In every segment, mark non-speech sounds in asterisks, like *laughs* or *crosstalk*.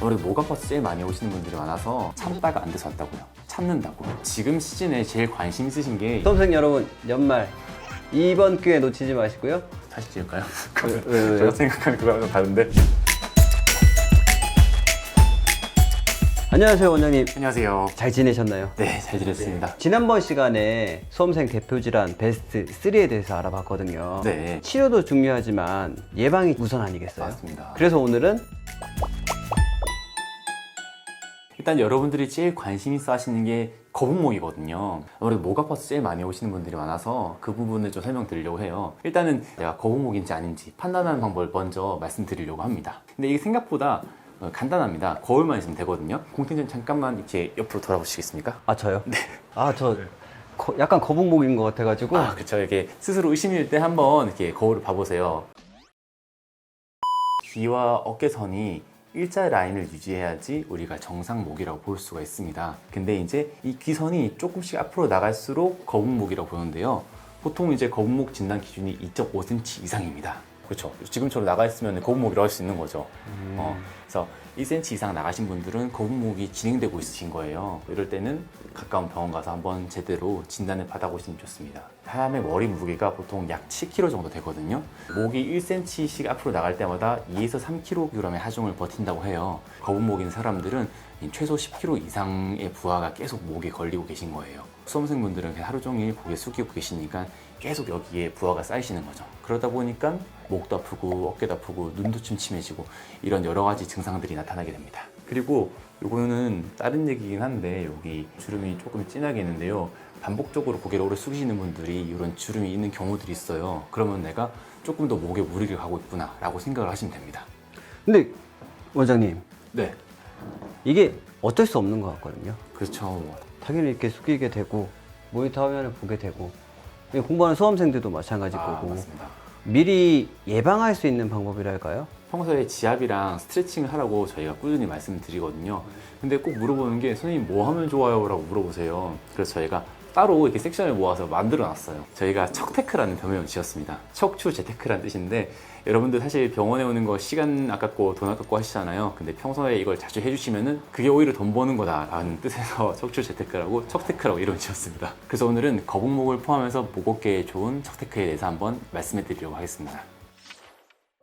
우리 목 아파서 제일 많이 오시는 분들이 많아서 참다가 안 돼서 왔다고요. 참는다고. 지금 시즌에 제일 관심 있으신 게 수험생 여러분 연말 이번 기회 놓치지 마시고요. 다시 찍을까요? 왜, 왜? 제가 생각하는 그거랑 좀 다른데. 안녕하세요 원장님. 안녕하세요. 잘 지내셨나요? 네, 잘 지냈습니다. 지난번 시간에 수험생 대표 질환 베스트 3에 대해서 알아봤거든요. 네. 치료도 중요하지만 예방이 우선 아니겠어요? 맞습니다. 그래서 오늘은 일단 여러분들이 제일 관심 있어 하시는 게 거북목이거든요. 아무래도 목 아파서 제일 많이 오시는 분들이 많아서 그 부분을 좀 설명드리려고 해요. 일단은 제가 거북목인지 아닌지 판단하는 방법을 먼저 말씀드리려고 합니다. 근데 이게 생각보다 어, 간단합니다. 거울만 있으면 되거든요. 공태전 잠깐만 이렇게 옆으로 돌아보시겠습니까? 아 저요? 네. 아저 약간 거북목인 것 같아가지고 아, 그렇죠. 이렇게 스스로 의심일 때 한번 이렇게 거울을 봐보세요. 귀와 어깨선이 일자 라인을 유지해야지 우리가 정상목이라고 볼 수가 있습니다. 근데 이제 이 귀선이 조금씩 앞으로 나갈수록 거북목이라고 보는데요. 보통 이제 거북목 진단 기준이 2.5cm 이상입니다. 그렇죠. 지금처럼 나가 있으면 거북목이라고 할수 있는 거죠. 어, 그래서 1cm 이상 나가신 분들은 거북목이 진행되고 있으신 거예요. 이럴 때는 가까운 병원 가서 한번 제대로 진단을 받아보시면 좋습니다. 사람의 머리 무게가 보통 약 7kg 정도 되거든요. 목이 1cm씩 앞으로 나갈 때마다 2에서 3kg의 하중을 버틴다고 해요. 거북목인 사람들은 최소 10kg 이상의 부하가 계속 목에 걸리고 계신 거예요. 수험생분들은 하루 종일 고개 숙이고 계시니까 계속 여기에 부하가 쌓이시는 거죠. 그러다 보니까 목도 아프고 어깨도 아프고 눈도 침침해지고 이런 여러 가지 증상들이 나타나게 됩니다. 그리고 요거는 다른 얘기긴 한데 여기 주름이 조금 진하게 있는데요. 반복적으로 고개를 오래 숙이시는 분들이 이런 주름이 있는 경우들이 있어요. 그러면 내가 조금 더 목에 무리를 가고 있구나 라고 생각을 하시면 됩니다. 근데 원장님 네. 이게 어쩔 수 없는 것 같거든요. 그렇죠. 당연히 이렇게 숙이게 되고 모니터 화면을 보게 되고 공부하는 수험생들도 마찬가지일 아, 거고 맞습니다. 미리 예방할 수 있는 방법이랄까요? 평소에 지압이랑 스트레칭을 하라고 저희가 꾸준히 말씀을 드리거든요. 근데 꼭 물어보는 게 선생님 뭐 하면 좋아요? 라고 물어보세요. 그래서 저희가 따로 이렇게 섹션을 모아서 만들어 놨어요. 저희가 척테크라는 병명을 지었습니다. 척추 재테크라는 뜻인데 여러분들 사실 병원에 오는 거 시간 아깝고 돈 아깝고 하시잖아요. 근데 평소에 이걸 자주 해주시면은 그게 오히려 돈 버는 거다라는 뜻에서 *laughs* 척추 재테크라고 척테크라고 이름을 지었습니다. 그래서 오늘은 거북목을 포함해서 목 어깨에 좋은 척테크에 대해서 한번 말씀해 드리려고 하겠습니다.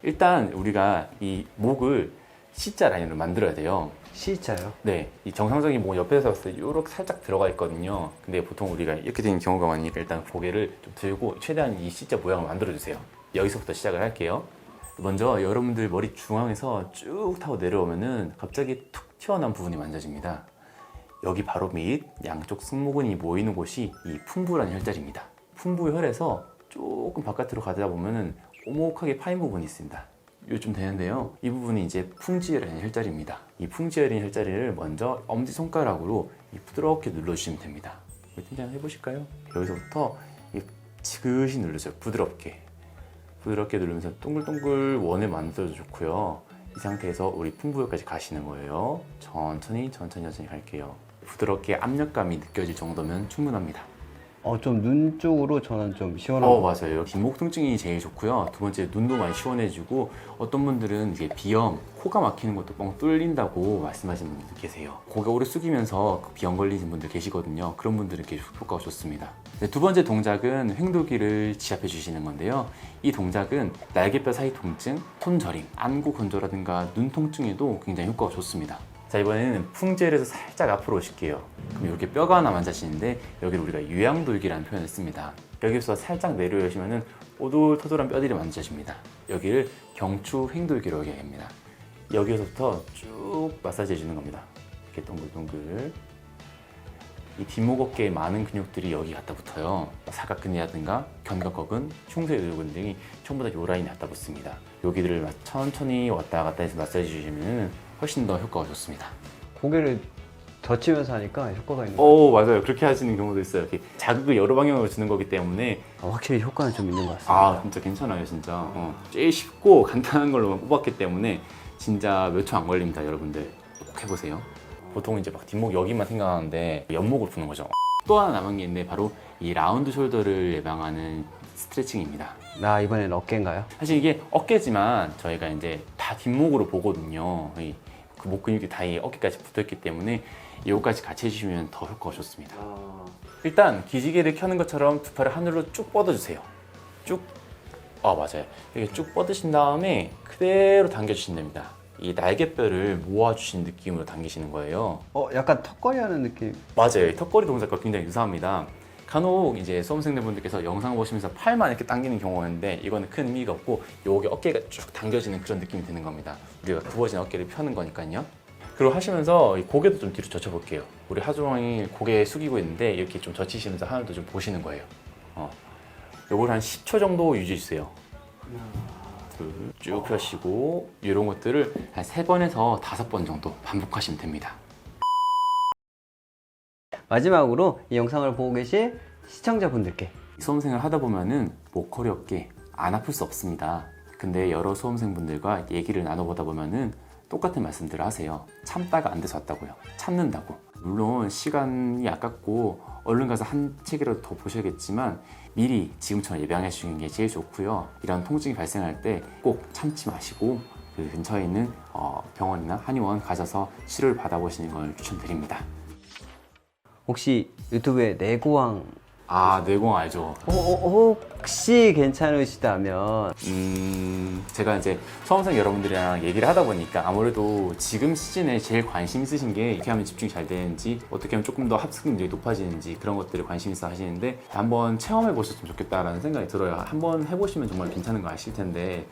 일단 우리가 이 목을 C자 라인으로 만들어야 돼요. C자요. 네, 이 정상적인 목은 옆에서 봤을 때 이렇게 살짝 들어가 있거든요. 근데 보통 우리가 이렇게 되는 경우가 많으니까 일단 고개를 좀 들고 최대한 이 C자 모양을 만들어 주세요. 여기서부터 시작을 할게요. 먼저 여러분들 머리 중앙에서 쭉 타고 내려오면은 갑자기 툭 튀어나온 부분이 만져집니다. 여기 바로 밑 양쪽 승모근이 모이는 곳이 이 풍부라는 혈자리입니다. 풍부혈에서 조금 바깥으로 가다 보면은 오목하게 파인 부분이 있습니다. 요즘 되는데요. 이 부분이 이제 풍지혈이라는 혈자리입니다. 이 풍지혈인 혈자리를 먼저 엄지 손가락으로 이 부드럽게 눌러주시면 됩니다. 팀장 해보실까요? 여기서부터 이 지그시 눌러줘요. 부드럽게. 부드럽게 누르면서 동글동글 원을 만들어도 좋고요. 이 상태에서 우리 풍부혈까지 가시는 거예요. 천천히 천천히 천천히 갈게요. 부드럽게 압력감이 느껴질 정도면 충분합니다. 어 좀 눈 쪽으로 저는 좀 시원한 어 거. 맞아요. 뒷목 통증이 제일 좋고요. 두 번째 눈도 많이 시원해지고 어떤 분들은 이게 비염, 코가 막히는 것도 뻥 뚫린다고 말씀하시는 분들 계세요. 고개 오래 숙이면서 그 비염 걸리신 분들 계시거든요. 그런 분들은 이렇게 효과가 좋습니다. 네, 두 번째 동작은 횡돌기를 지압해 주시는 건데요. 이 동작은 날개뼈 사이 통증, 손저림, 안구 건조라든가 눈 통증에도 굉장히 효과가 좋습니다. 자 이번에는 풍제에서 살짝 앞으로 오실게요. 그럼 이렇게 뼈가 하나 만져지는데 여기를 우리가 유양돌기라는 표현을 씁니다. 여기서 살짝 내려오시면은 오돌토돌한 뼈들이 만져집니다. 여기를 경추 횡돌기로 얘기합니다. 여기서부터 쭉 마사지 해주는 겁니다. 이렇게 동글동글. 이 뒷목 어깨에 많은 근육들이 여기 갖다 붙어요. 사각근이라든가 견갑근근, 흉쇄근근 등이 전부 다 요 라인에 갖다 붙습니다. 여기들을 마- 천천히 왔다 갔다 해서 마사지 주시면 훨씬 더 효과가 좋습니다. 고개를 젖히면서 하니까 효과가 있는 거 오 맞아요. 그렇게 하시는 경우도 있어요. 이렇게 자극을 여러 방향으로 주는 거기 때문에 아, 확실히 효과는 좀 있는 것 같습니다. 아 진짜 괜찮아요 진짜. 어, 제일 쉽고 *laughs* 간단한 걸로만 뽑았기 때문에 진짜 몇 초 안 걸립니다 여러분들 꼭 해보세요. 보통 이제 막 뒷목 여기만 생각하는데 옆목을 푸는 거죠. 또 하나 남은 게 있는데 바로 이 라운드 숄더를 예방하는 스트레칭입니다. 나 이번엔 어깨인가요? 사실 이게 어깨지만 저희가 이제 다 뒷목으로 보거든요. 이 그 목 근육이 다 이 어깨까지 붙어있기 때문에 이거까지 같이 해주시면 더 효과가 좋습니다. 일단 기지개를 켜는 것처럼 두 팔을 하늘로 쭉 뻗어주세요. 쭉. 아 맞아요. 이렇게 쭉 뻗으신 다음에 그대로 당겨주시면 됩니다. 이 날개뼈를 모아주신 느낌으로 당기시는 거예요. 어, 약간 턱걸이 하는 느낌. 맞아요. 이 턱걸이 동작과 굉장히 유사합니다. 간혹 이제 수험생들분들께서 영상 보시면서 팔만 이렇게 당기는 경우가 있는데 이거는 큰 의미가 없고 여기 어깨가 쭉 당겨지는 그런 느낌이 드는 겁니다. 우리가 굽어진 어깨를 펴는 거니까요. 그리고 하시면서 이 고개도 좀 뒤로 젖혀볼게요. 우리 하중이 고개 숙이고 있는데 이렇게 좀 젖히시면서 하늘도 좀 보시는 거예요. 어. 요걸 한 10초 정도 유지해 주세요. 둘, 쭉 펴시고 이런 것들을 한 3번에서 5번 정도 반복하시면 됩니다. 마지막으로 이 영상을 보고 계신 시청자분들께 수험생을 하다 보면은 목, 허리, 어깨 안 아플 수 없습니다. 근데 여러 수험생분들과 얘기를 나눠보다 보면은 똑같은 말씀들을 하세요. 참다가 안 돼서 왔다고요. 참는다고. 물론 시간이 아깝고 얼른 가서 한 책이라도 더 보셔야겠지만 미리 지금처럼 예방해 주시는 게 제일 좋고요. 이런 통증이 발생할 때 꼭 참지 마시고 그 근처에 있는 어, 병원이나 한의원 가셔서 치료를 받아보시는 걸 추천드립니다. 혹시 유튜브에 내고왕 아, 내공 알죠? 어, 어, 혹시 괜찮으시다면 음, 제가 이제 수험생 여러분들이랑 얘기를 하다 보니까 아무래도 지금 시즌에 제일 관심 있으신 게 어떻게 하면 집중이 잘 되는지, 어떻게 하면 조금 더 합숙 능력이 높아지는지 그런 것들을 관심 있어 하시는데 한번 체험해 보셨으면 좋겠다라는 생각이 들어요. 한번 해보시면 정말 괜찮은 거 아실 텐데.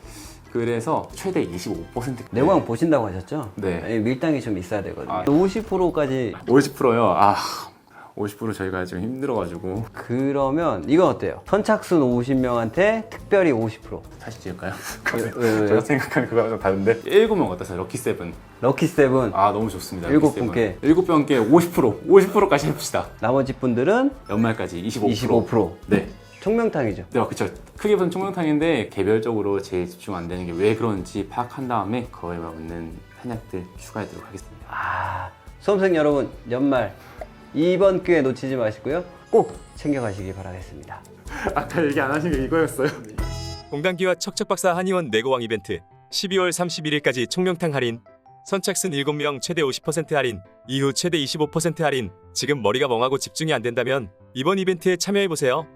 그래서 최대 25% 내고왕 보신다고 하셨죠? 네. 예, 밀당이 좀 있어야 되거든요. 아. 50%까지 50%요. 아, 50% 저희가 좀 힘들어가지고 그러면 이건 어때요? 선착순 50명한테 특별히 50%. 다시 찍을까요? *laughs* 왜, 왜, *laughs* 왜요? 제가 생각하는 그거랑 좀 다른데 7명 어떠세요? 럭키 세븐. 럭키 세븐 아 너무 좋습니다. 일곱 럭키 세븐. 분께. 일곱 분께 50% 50%까지 해봅시다. 나머지 분들은 연말까지 25%. 25%. 네. 총명탕이죠. 네, 그쵸. 크게 보면 총명탕인데 개별적으로 제일 집중 안 되는 게 왜 그런지 파악한 다음에 그거에 맞는 한약들 추가하도록 하겠습니다. 아, 수험생 여러분 연말 이번 기회 놓치지 마시고요. 꼭 챙겨가시기 바라겠습니다. *laughs* 아까 얘기 안 하신 게 이거였어요. 공단기와 척척박사 한의원 내고왕 이벤트 12월 31일까지 총명탕 할인 선착순 7명 최대 50% 할인 이후 최대 25% 할인 지금 머리가 멍하고 집중이 안 된다면 이번 이벤트에 참여해보세요